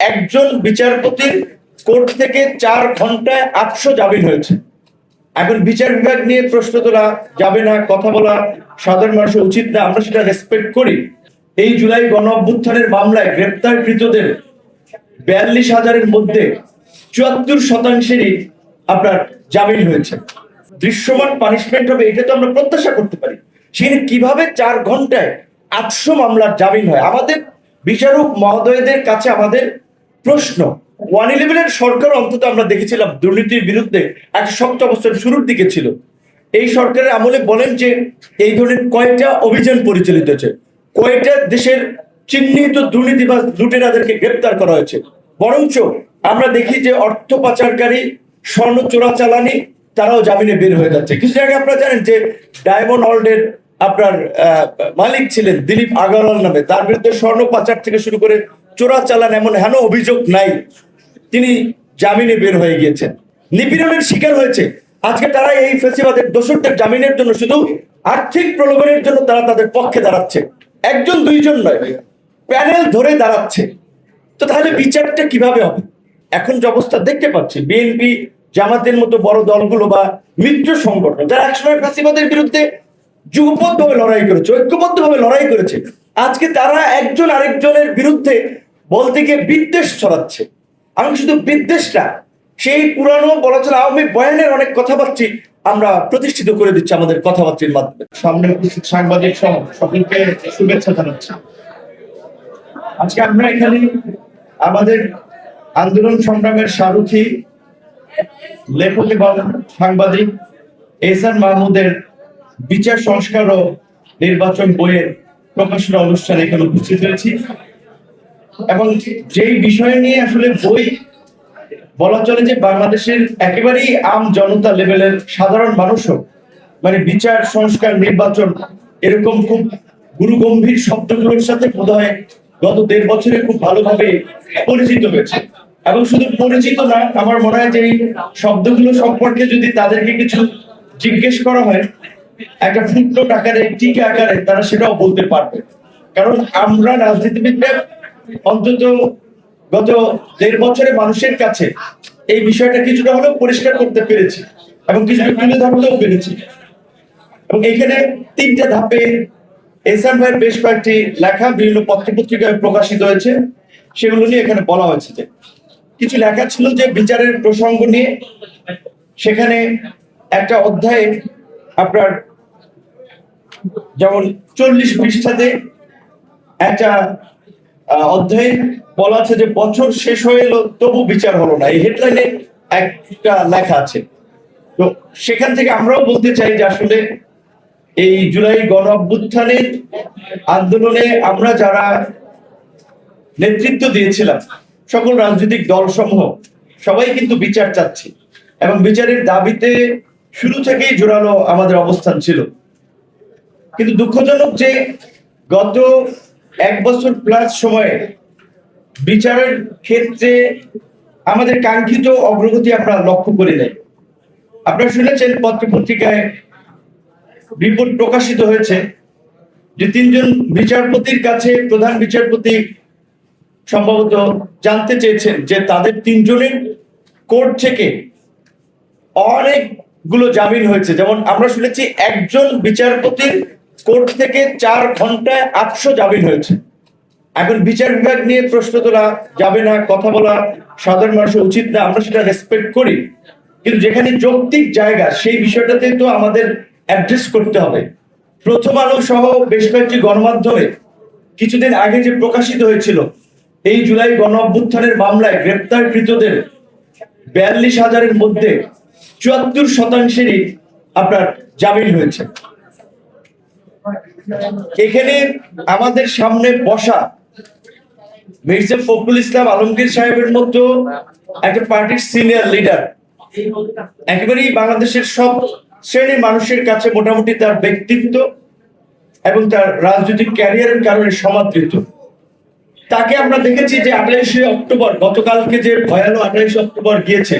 একজন বিচারপতির কোর্ট থেকে চার ঘন্টায় আটশো জামিন হয়েছে। এখন বিচার বিভাগ নিয়ে প্রশ্ন তোলা যাবে না, কথা বলা সাধারণ মানুষের উচিত না, আমরা সেটা রেসপেক্ট করি। এই জুলাই গণ অভ্যুত্থানের মামলায় গ্রেপ্তারকৃতদের বিয়াল্লিশ হাজারের মধ্যে চুয়াত্তর শতাংশেরই আপনার জামিন হয়েছে। দৃশ্যমান পানিশমেন্ট হবে, এটা তো আমরা প্রত্যাশা করতে পারি। সেখানে কীভাবে চার ঘন্টায় আটশো মামলার জামিন হয়? আমাদের বিচারক মহোদয়দের কাছে আমাদের প্রশ্ন, ওয়ান ইলেভেনের সরকার অন্তত আমরা দেখেছিলাম দুর্নীতির বিরুদ্ধে এক শক্ত অবস্থান শুরুর দিকে ছিল। এই সরকারের আমলে বলেন যে এই ধরনের কয়টা অভিযান পরিচালিত হয়েছে। কয়টা দেশের চিহ্নিত দুর্নীতিবাজ লুটেরাদেরকে গ্রেপ্তার করা হয়েছে। বরঞ্চ আমরা দেখি যে অর্থ পাচারকারী, স্বর্ণ চোরাচালানি তারাও জামিনে বের হয়ে যাচ্ছে। কিছু জায়গায় আপনারা জানেন যে ডায়মন্ড হল্ডের আপনার মালিক ছিলেন দিলীপ আগারওয়াল নামে। তার বিরুদ্ধে স্বর্ণ পাচার থেকে শুরু করে চোরাচালান এমন হেন অভিযোগ নাই। তিনি জামিনে বের হয়ে গিয়েছেন। নিপীড়নের শিকার হয়েছে। আজকে তারা এই ফেসিবাদের দোষরদের জামিনের জন্য শুধু আর্থিক প্রলোভনের জন্য তারা তাদের পক্ষে দাঁড়াচ্ছে। একজন, দুইজন নয়, প্যানেল ধরে দাঁড়াচ্ছে। তো তাহলে বিচারটা কীভাবে হবে? এখন যে অবস্থা দেখতে পাচ্ছি, বিএনপি, জামাতের মতো বড় দলগুলো বা মিত্র সংগঠন, যারা একসময় ফ্যাসিবাদের বিরুদ্ধে যুগবদ্ধভাবে লড়াই করেছে, ঐক্যবদ্ধভাবে লড়াই করেছে, আজকে তারা একজন আরেকজনের বিরুদ্ধে বলতে গিয়ে বিদ্বেষ ছড়াচ্ছে। আমি শুধু বিদ্বেষটা সেই পুরানো বলা চলে আওয়ামী বয়ানের অনেক কথাবার্তি আমরা প্রতিষ্ঠিত করে দিচ্ছি আমাদের কথাবার্তির মাধ্যমে। সামনে উপস্থিত সাংবাদিক সহ সকলকে শুভেচ্ছা জানাচ্ছি। আজকে আমরা এখানে আমাদের আন্দোলন সংগ্রামের সারথী, লেখক এবং সাংবাদিক এহসান মাহমুদের বিচার সংস্কার ও নির্বাচন বইয়ের প্রকাশনা অনুষ্ঠানে এখানে উপস্থিত হয়েছি। এবং যেই বিষয় নিয়ে আসলে বই বলা চলে যে বাংলাদেশের একেবারেই আম জনতা লেভেলের সাধারণ মানুষও মানে বিচার, সংস্কার, নির্বাচন, এরকম খুব গুরুগম্ভীর শব্দগুলোর সাথে বোধ হয় গত দেড় বছরে খুব ভালোভাবে পরিচিত হয়েছে। এবং শুধু পরিচিত না, আমার মনে হয় যে এই শব্দগুলো সম্পর্কে যদি তাদেরকে কিছু জিজ্ঞেস করা হয়, একটা ফুটনোট আকারে, টিকা আকারে তারা সেটাও বলতে পারবে। কারণ আমরা রাজনীতিবিদরা অন্তত গত দেড় বছরে মানুষের কাছে এই বিষয়টা কিছুটা হলেও পরিষ্কার করতে পেরেছি এবং কিছুটা তুলে ধরতেও পেরেছি। এবং এখানে তিনটা ধাপে এসআর ভাইয়ের বেশ কয়েকটি লেখা বিভিন্ন পত্রপত্রিকায় প্রকাশিত হয়েছে। সেগুলো নিয়ে এখানে বলা হয়েছে যে কিছু লেখা ছিল যে বিচারের প্রসঙ্গ নিয়ে। সেখানে একটা অধ্যায়ে আপনার যেমন চল্লিশ পৃষ্ঠাতে একটা অধ্যায়ে বলা আছে যে বছর শেষ হয়ে এলো, তবু বিচার হলো না। এই হেডলাইনে একটা লেখা আছে। তো সেখান থেকে আমরাও বলতে চাই যে আসলে এই জুলাই গণ অভ্যুত্থানের আন্দোলনে আমরা যারা নেতৃত্ব দিয়েছিলাম, সকল রাজনৈতিক দল সমূহ সবাই কিন্তু বিচার চাচ্ছি এবং বিচারের দাবিতে শুরু থেকেই জোরালো আমাদের অবস্থান ছিল। কিন্তু দুঃখজনক যে গত এক বছর প্লাস সময়ে বিচারের ক্ষেত্রে আমাদের কাঙ্ক্ষিত অগ্রগতি আমরা লক্ষ্য করি নাই আপনারা শুনেছেন পত্র পত্রিকায় রিপোর্ট প্রকাশিত হয়েছে যে তিনজন বিচারপতির কাছে প্রধান বিচারপতি সম্ভবত জানতে চেয়েছেন যে তাদের তিনজনের কোর্ট থেকে অনেকগুলো জামিন হয়েছে। যেমন আমরা শুনেছি একজন বিচারপতির কোর্ট থেকে চার ঘন্টায় আটশো জামিন হয়েছে। এখন বিচার বিভাগ নিয়ে প্রশ্ন তোলা যাবে না, কথা বলা সাধারণ মানুষের উচিত না, আমরা সেটা রেসপেক্ট করি। কিন্তু যেখানে যৌক্তিক জায়গা, সেই বিষয়টাতে তো আমাদের অ্যাড্রেস করতে হবে। প্রথম আলো সহ বেশ কয়েকটি গণমাধ্যমে কিছুদিন আগে যে প্রকাশিত হয়েছিল, এই জুলাই গণ অভ্যুত্থানের মামলায় গ্রেপ্তারকৃতদের বিয়াল্লিশ হাজারের মধ্যে চুয়াত্তর শতাংশেরই আপনার জামিন হয়েছে। এখানে আমাদের সামনে বসা মির্জা ফখরুল ইসলাম আলমগীর সাহেবের মতো একটা পার্টির সিনিয়র লিডার। একেবারেই বাংলাদেশের সব শ্রেণির মানুষের কাছে মোটামুটি তার ব্যক্তিত্ব এবং তার রাজনৈতিক ক্যারিয়ারের কারণে সমাদৃত। তাকে আমরা দেখেছি যে আঠাইশে অক্টোবর, গতকালকে যে ভয়ানক আঠাইশে অক্টোবর গিয়েছে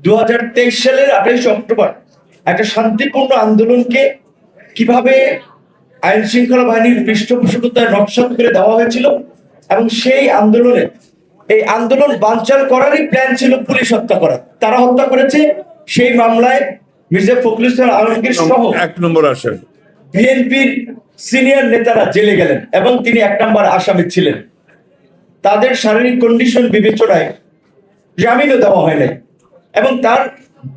দু হাজার তেইশ সালের আঠাইশে অক্টোবর, একটা শান্তিপূর্ণ আন্দোলনকে কীভাবে আইন শৃঙ্খলা বাহিনীর পৃষ্ঠপোষকতায় নকশাত করে দেওয়া হয়েছিল এবং সেই আন্দোলনে এই আন্দোলন বাঞ্চাল করারই প্ল্যান ছিল পুলিশ হত্যা করা তারা হত্যা করেছে সেই মামলায় মির্জা ফখরুল ইসলাম আলমগীর সহ এক নম্বর আসেন। বিএনপির সিনিয়র নেতারা জেলে গেলেন এবং তিনি এক নম্বর আসামি ছিলেন। তাদের শারীরিক কন্ডিশন বিবেচনায় জামিনও দেওয়া হয় নাই এবং তার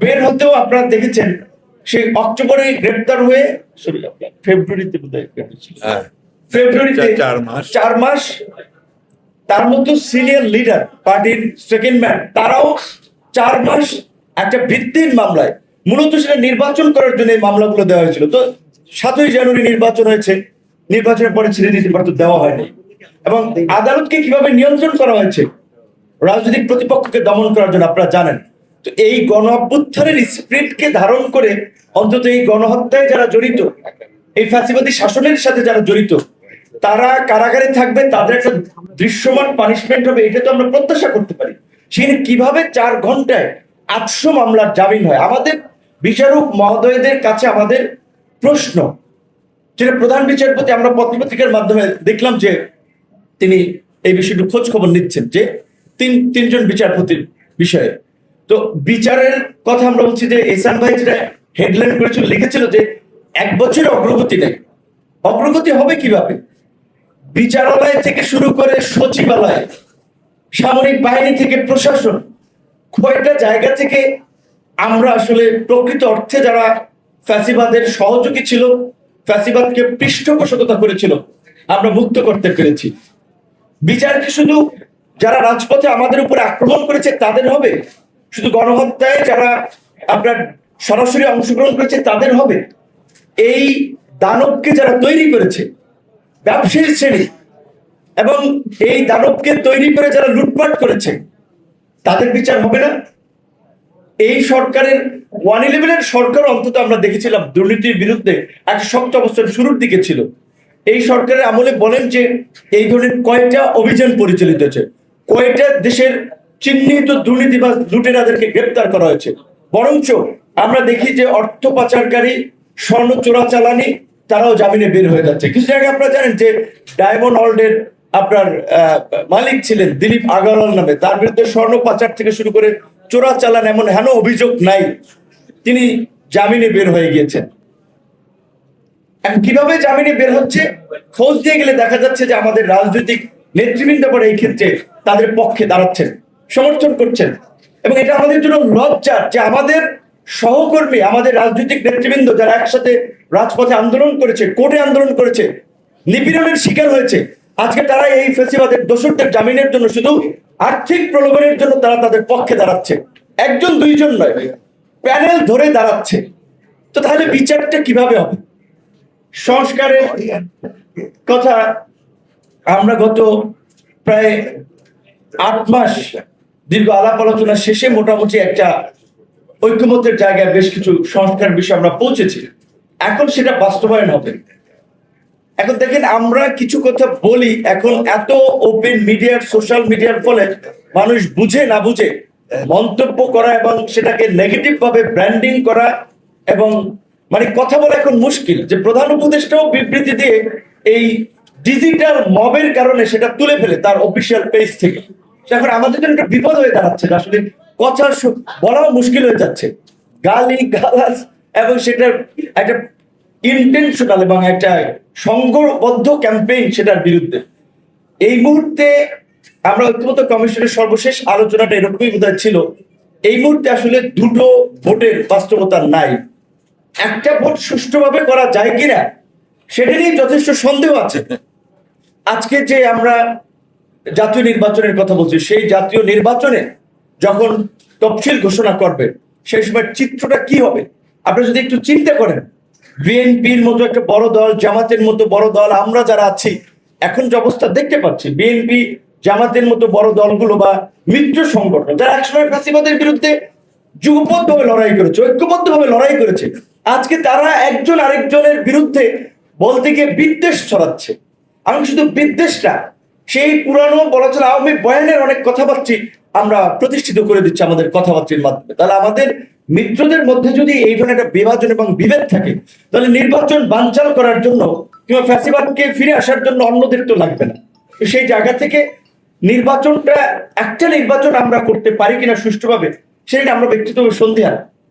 বের হতেও আপনারা দেখেছেন সে অক্টোবরে গ্রেপ্তার হয়ে sorry, ফেব্রুয়ারিতে বোধহয়। হ্যাঁ। ফেব্রুয়ারিতে চার- মাস। চার মাস তার মতো সিনিয়র লিডার পার্টির সেকেন্ড ম্যান তারাও চার মাস একটা ভিত্তির মামলায়। মূলত সেটা নির্বাচন করার জন্য এই মামলাগুলো দেওয়া হয়েছিল। তো সাতই জানুয়ারি নির্বাচন হয়েছে। নির্বাচনের পরে ছেড়ে দিয়েছে বাট দেওয়া হয়নি। এবং আদালতকে কীভাবে নিয়ন্ত্রণ করা হয়েছে রাজনৈতিক প্রতিপক্ষকে দমন করার জন্য আপনারা জানেন। তো এই গণ অভ্যুত্থানের স্পিরিটকে ধারণ করে অন্তত এই গণহত্যায় যারা জড়িত, এই ফ্যাসিবাদী শাসনের সাথে যারা জড়িত, তারা কারাগারে থাকবে, তাদের একটা দৃশ্যমান পানিশমেন্ট হবে, এটা তো আমরা প্রত্যাশা করতে পারি। সেখানে কীভাবে চার ঘন্টায় আটশো মামলার জামিন হয়? আমাদের বিচারক মহোদয়দের কাছে আমাদের প্রশ্ন। যেটা প্রধান বিচারপতি, আমরা পত্রপত্রিকার মাধ্যমে দেখলাম যে তিনি এই বিষয়টি খোঁজ খবর নিচ্ছেন, যে তিন, তিনজন বিচারপতির বিষয়ে। তো বিচারের কথা আমরা বলছি যে এসান ভাই যেটা হেডলাইন করেছিল, লিখেছিল যে এক বছরের অগ্রগতি নেই। অগ্রগতি হবে কীভাবে? বিচারালয় থেকে শুরু করে সচিবালয়, সামরিক বাহিনী থেকে প্রশাসন কয়টা জায়গা থেকে আমরা আসলে প্রকৃত অর্থে যারা ফ্যাসিবাদের সহযোগী ছিল, ফ্যাসিবাদকে পৃষ্ঠপোষকতা করেছিল, আমরা মুক্ত করতে পেরেছি। বিচার কি শুধু যারা রাজপথে আমাদের উপরে আক্রমণ করেছে তাদের হবে? শুধু গণহত্যায় যারা আপনার সরাসরি অংশগ্রহণ করেছে, তাদের হবে। এই দানবকে যারা তৈরি করেছে, ব্যবসায়ী শ্রেণি, এবং এই দানবকে তৈরি করে যারা লুটপাট করেছে, তাদের বিচার হবে না। এই সরকারের ওয়ান ইলেভেনের সরকার অন্তত আমরা দেখেছিলাম দুর্নীতির বিরুদ্ধে একটা শক্ত অবস্থান শুরুর দিকে ছিল। এই সরকারের আমলে বলেন যে, এই ধরনের কয়টা অভিযান পরিচালিত হয়েছে? কয়টা দেশের চিহ্নিত দুর্নীতিবাজ লুটেরাদেরকে গ্রেপ্তার করা হয়েছে। বরঞ্চ আমরা দেখি যে অর্থ পাচারকারী, স্বর্ণ চোরাচালানি তারাও জামিনে বের হয়ে যাচ্ছে। কিছু জায়গায় আপনারা জানেন যে ডায়মন্ড হল্ডের আপনার মালিক ছিলেন দিলীপ আগারওয়াল নামে। তার বিরুদ্ধে স্বর্ণ পাচার থেকে শুরু করে চোরা চালান এমন হেন অভিযোগ নাই। তিনি জামিনে বের হয়ে গিয়েছেন। কীভাবে জামিনে বের হচ্ছে? খোঁজ দিয়ে গেলে দেখা যাচ্ছে যে আমাদের রাজনৈতিক নেতৃবৃন্দ পরে এই ক্ষেত্রে তাদের পক্ষে দাঁড়াচ্ছেন। সমর্থন করছেন। এবং এটা আমাদের জন্য লজ্জার যে আমাদের সহকর্মী, আমাদের রাজনৈতিক নেতৃবৃন্দ যারা একসাথে রাজপথে আন্দোলন করেছে, কোর্টে আন্দোলন করেছে, নিপীড়নের শিকার হয়েছে, আজকে তারা এই ফেসিবাদের দোষরদের জামিনের জন্য শুধু আর্থিক প্রলোভনের জন্য তারা তাদের পক্ষে দাঁড়াচ্ছে। একজন, দুইজন নয়, প্যানেল ধরে দাঁড়াচ্ছে। তো তাহলে বিচারটা কীভাবে হবে? সংস্কারের কথা আমরা গত প্রায় আট মাস দীর্ঘ আলাপ আলোচনা শেষে মোটামুটি একটা ঐক্যমত্যের জায়গায় বেশ কিছু সংস্কার বিষয়ে আমরা পৌঁছেছি। এখন সেটা বাস্তবায়ন হবে। এখন দেখেন, আমরা কিছু কথা বলি, এখন এত ওপেন মিডিয়ার সোশ্যাল মিডিয়ার ফলে মানুষ বুঝে না বুঝে মন্তব্য করা এবং সেটাকে নেগেটিভ ভাবে ব্র্যান্ডিং করা এবং মানে কথা বলা এখন মুশকিল যে প্রধান উপদেষ্টাও বিবৃতি দিয়ে এই ডিজিটাল মবের কারণে সেটা তুলে ফেলে তার অফিসিয়াল পেজ থেকে। এখন আমাদের জন্য একটা বিপদ হয়ে দাঁড়াচ্ছে আসলে কথা বলাও মুশকিল হয়ে যাচ্ছে। গালি, গালাজ এবং সেটার একটা ইন্টেনশনাল এবং একটা সংঘবদ্ধ ক্যাম্পেইন সেটার বিরুদ্ধে। এই মুহূর্তে আমরা ঐক্যমত কমিশনের সর্বশেষ আলোচনাটা এরকমই বোধ ছিল। এই মুহূর্তে আসলে দুটো ভোটের বাস্তবতা নাই। একটা ভোট সুষ্ঠুভাবে করা যায় কিনা, সেটা নিয়ে যথেষ্ট সন্দেহ আছে। আজকে যে আমরা জাতীয় নির্বাচনের কথা বলছি, সেই জাতীয় নির্বাচনে যখন তফসিল ঘোষণা করবে, সেই সময় চিত্রটা কি হবে? আপনি যদি একটু চিন্তা করেন, বিএনপির মতো একটা বড় দল, জামাতের মতো বড় দল, আমরা যারা আছি, এখন যে অবস্থা দেখতে পাচ্ছি, বিএনপি, জামাতের মতো বড় দলগুলো বা মিত্র সংগঠন, যারা একসময় ফাঁসিবাদের বিরুদ্ধে যুগপথভাবে লড়াই করেছে, ঐক্যবদ্ধভাবে লড়াই করেছে, আজকে তারা একজন আরেকজনের বিরুদ্ধে বলতে গিয়ে বিদ্বেষ ছড়াচ্ছে। আমি শুধু বিদ্বেষটা সেই পুরানো বলা চলে আওয়ামী বয়ানের অনেক কথাবার্তি আমরা প্রতিষ্ঠিত করে দিচ্ছি আমাদের কথাবার্তির মাধ্যমে। তাহলে আমাদের মিত্রদের মধ্যে যদি এই ধরনের একটা বিভাজন এবং বিভেদ থাকে, তাহলে নির্বাচন বানচাল করার জন্য কিংবা ফ্যাসিবাদকে ফিরে আসার জন্য অন্যদের তো লাগবে না। সেই জায়গা থেকে নির্বাচনটা, একটা নির্বাচন আমরা করতে পারি কিনা সুষ্ঠুভাবে, সেটা আমরা ব্যক্তিগতভাবে সন্দেহান